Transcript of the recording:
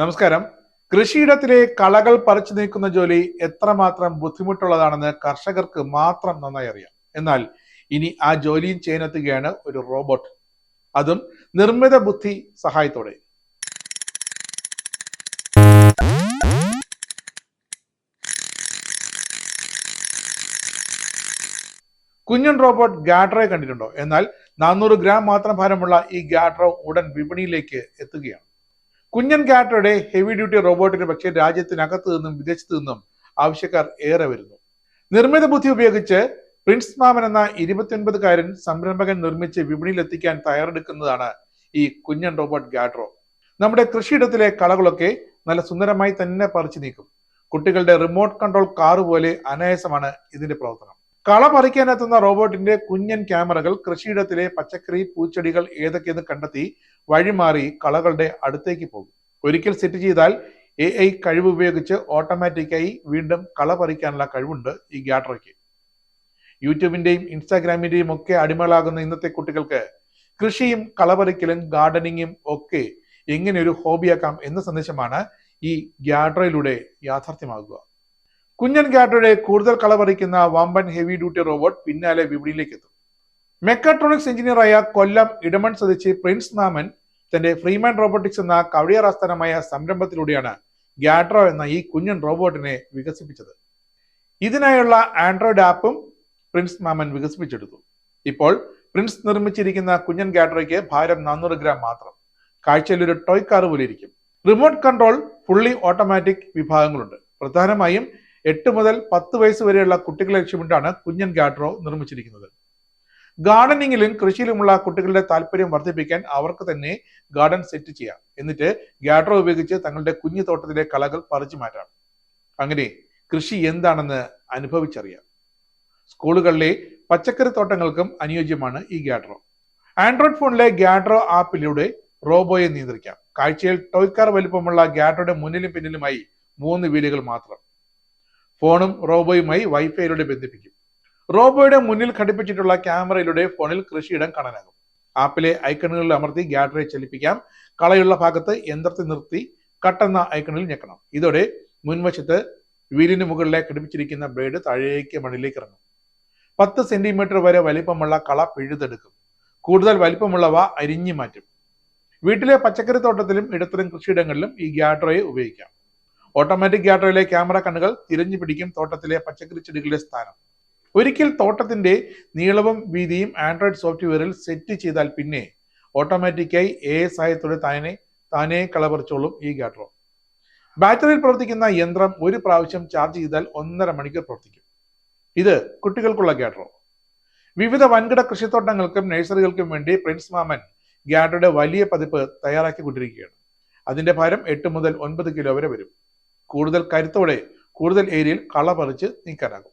നമസ്കാരം. കൃഷിയിടത്തിലെ കളകൾ പറിച്ചു നീക്കുന്ന ജോലി എത്രമാത്രം ബുദ്ധിമുട്ടുള്ളതാണെന്ന് കർഷകർക്ക് മാത്രം നന്നായി അറിയാം. എന്നാൽ ഇനി ആ ജോലിയും ചെയ്യാനെത്തുകയാണ് ഒരു റോബോട്ട്. അതും നിർമ്മിത ബുദ്ധി സഹായത്തോടെ. കുഞ്ഞൻ റോബോട്ട് ഗാഡ്രോയെ കണ്ടിട്ടുണ്ടോ? എന്നാൽ നാനൂറ് ഗ്രാം മാത്രം ഭാരമുള്ള ഈ ഗാഡ്രോ ഉടൻ വിപണിയിലേക്ക് എത്തുകയാണ്. കുഞ്ഞൻ കാറ്റയുടെ ഹെവി ഡ്യൂട്ടി റോബോട്ടിന് പക്ഷേ രാജ്യത്തിനകത്ത് നിന്നും വിദേശത്തു നിന്നും ആവശ്യക്കാർ ഏറെ വരുന്നു. നിർമ്മിത ബുദ്ധി ഉപയോഗിച്ച് പ്രിൻസ് മാമൻ എന്ന ഇരുപത്തിയൊൻപതുകാരൻ സംരംഭകൻ നിർമ്മിച്ച് വിപണിയിൽ എത്തിക്കാൻ തയ്യാറെടുക്കുന്നതാണ് ഈ കുഞ്ഞൻ റോബോട്ട് ഗാഡ്രോ നമ്മുടെ കൃഷിയിടത്തിലെ കളകളൊക്കെ നല്ല സുന്ദരമായി തന്നെ പറിച്ചു നീക്കും. കുട്ടികളുടെ റിമോട്ട് കൺട്രോൾ കാർ പോലെ അനായാസമാണ് ഇതിന്റെ പ്രവർത്തനം. കള പറിക്കാനെത്തുന്ന റോബോട്ടിന്റെ കുഞ്ഞൻ ക്യാമറകൾ കൃഷിയിടത്തിലെ പച്ചക്കറി പൂച്ചെടികൾ ഏതൊക്കെയെന്ന് കണ്ടെത്തി വഴിമാറി കളകളുടെ അടുത്തേക്ക് പോകും. ഒരിക്കൽ സെറ്റ് ചെയ്താൽ എ ഐ കഴിവ് ഉപയോഗിച്ച് ഓട്ടോമാറ്റിക്കായി വീണ്ടും കള പറിക്കാനുള്ള കഴിവുണ്ട് ഈ ഗ്യാട്രയ്ക്ക്. യൂട്യൂബിന്റെയും ഇൻസ്റ്റാഗ്രാമിന്റെയും ഒക്കെ അടിമകളാകുന്ന ഇന്നത്തെ കുട്ടികൾക്ക് കൃഷിയും കളപറിക്കലും ഗാർഡനിങ്ങും ഒക്കെ എങ്ങനെ ഒരു ഹോബിയാക്കാം എന്ന സന്ദേശമാണ് ഈ ഗ്യാട്രയിലൂടെ യാഥാർത്ഥ്യമാകുക. കുഞ്ഞൻ ഗ്യാട്രയുടെ കൂടുതൽ കളപറിക്കുന്ന വമ്പൻ ഹെവി ഡ്യൂട്ടി റോബോട്ട് പിന്നാലെ വിപണിയിലേക്ക് എത്തും. മെക്കാട്രോണിക്സ് എഞ്ചിനീയറായ കൊല്ലം ഇടമൺ സ്വദേശി പ്രിൻസ് മാമൻ തന്റെ ഫ്രീമാൻ റോബോട്ടിക്സ് എന്ന കവിയർ ആസ്ഥാനമായ സംരംഭത്തിലൂടെയാണ് ഗ്യാട്രോ എന്ന ഈ കുഞ്ഞൻ റോബോട്ടിനെ വികസിപ്പിച്ചത്. ഇതിനായുള്ള ആൻഡ്രോയിഡ് ആപ്പും പ്രിൻസ് മാമൻ വികസിപ്പിച്ചെടുത്തു. ഇപ്പോൾ പ്രിൻസ് നിർമ്മിച്ചിരിക്കുന്ന കുഞ്ഞൻ ഗാട്രോയ്ക്ക് ഭാരം നാനൂറ് ഗ്രാം മാത്രം. കാഴ്ചയിൽ ഒരു ടോയ് കാർ പോലെ ഇരിക്കും. റിമോട്ട് കൺട്രോൾ ഫുള്ളി ഓട്ടോമാറ്റിക് വിഭാഗങ്ങളുണ്ട്. പ്രധാനമായും എട്ട് മുതൽ പത്ത് വയസ്സ് വരെയുള്ള കുട്ടികളെ ലക്ഷ്യമിട്ടാണ് കുഞ്ഞൻ ഗാട്രോ നിർമ്മിച്ചിരിക്കുന്നത്. ഗാർഡനിങ്ങിലും കൃഷിയിലുമുള്ള കുട്ടികളുടെ താല്പര്യം വർദ്ധിപ്പിക്കാൻ അവർക്ക് തന്നെ ഗാർഡൻ സെറ്റ് ചെയ്യാം. എന്നിട്ട് ഗാഡ്രോ ഉപയോഗിച്ച് തങ്ങളുടെ കുഞ്ഞു തോട്ടത്തിലെ കളകൾ പറിച്ചു മാറ്റാം. അങ്ങനെ കൃഷി എന്താണെന്ന് അനുഭവിച്ചറിയാം. സ്കൂളുകളിലെ പച്ചക്കറി തോട്ടങ്ങൾക്കും അനുയോജ്യമാണ് ഈ ഗ്യാഡ്രോ ആൻഡ്രോയിഡ് ഫോണിലെ ഗ്യാഡ്രോ ആപ്പിലൂടെ റോബോയെ നിയന്ത്രിക്കാം. കാഴ്ചയിൽ ടോയ്ക്കാർ വലിപ്പമുള്ള ഗ്യാഡ്രോയുടെ മുന്നിലും പിന്നിലുമായി മൂന്ന് വീലുകൾ മാത്രം. ഫോണും റോബോയുമായി വൈഫൈയിലൂടെ ബന്ധിപ്പിക്കും. റോബോയുടെ മുന്നിൽ ഘടിപ്പിച്ചിട്ടുള്ള ക്യാമറയിലൂടെ ഫോണിൽ കൃഷിയിടം കാണാനാകും. ആപ്പിലെ ഐക്കണുകളിൽ അമർത്തി ഗ്യാറ്ററി ചലിപ്പിക്കാം. കളയുള്ള ഭാഗത്ത് യന്ത്രത്തെ നിർത്തി കട്ടെന്ന ഐക്കണിൽ ഞെക്കണം. ഇതോടെ മുൻവശത്ത് വീലിന് മുകളിലെ ഘടിപ്പിച്ചിരിക്കുന്ന ബ്ലേഡ് താഴേക്ക് മണ്ണിലേക്ക് ഇറങ്ങും. പത്ത് സെന്റിമീറ്റർ വരെ വലിപ്പമുള്ള കള പിഴുതെടുക്കും. കൂടുതൽ വലിപ്പമുള്ളവ അരിഞ്ഞു മാറ്റും. വീട്ടിലെ പച്ചക്കറി തോട്ടത്തിലും ഇടത്തരം കൃഷിയിടങ്ങളിലും ഈ ഗ്യാട്രോയെ ഉപയോഗിക്കാം. ഓട്ടോമാറ്റിക് ഗ്യാട്രോയിലെ ക്യാമറ കണ്ണുകൾ തിരഞ്ഞു പിടിക്കും തോട്ടത്തിലെ പച്ചക്കറി ചെടികളുടെ സ്ഥാനം. ഒരിക്കൽ തോട്ടത്തിന്റെ നീളവും വീതിയും ആൻഡ്രോയിഡ് സോഫ്റ്റ്വെയറിൽ സെറ്റ് ചെയ്താൽ പിന്നെ ഓട്ടോമാറ്റിക്കായി എ സഹായത്തോടെ താനെ താനേ കളപറിച്ചോളും ഈ ഗാട്രോ ബാറ്ററിയിൽ പ്രവർത്തിക്കുന്ന യന്ത്രം ഒരു പ്രാവശ്യം ചാർജ് ചെയ്താൽ ഒന്നര മണിക്കൂർ പ്രവർത്തിക്കും. ഇത് കുട്ടികൾക്കുള്ള ഗാട്രോ വിവിധ വൻകിട കൃഷിത്തോട്ടങ്ങൾക്കും നഴ്സറികൾക്കും വേണ്ടി പ്രിൻസ് മാമൻ ഗാട്രോയുടെ വലിയ പതിപ്പ് തയ്യാറാക്കിക്കൊണ്ടിരിക്കുകയാണ്. അതിന്റെ ഭാരം എട്ട് മുതൽ ഒൻപത് കിലോ വരെ വരും. കൂടുതൽ കരുത്തോടെ കൂടുതൽ ഏരിയയിൽ കള പറിച്ച് നീക്കാനാകും.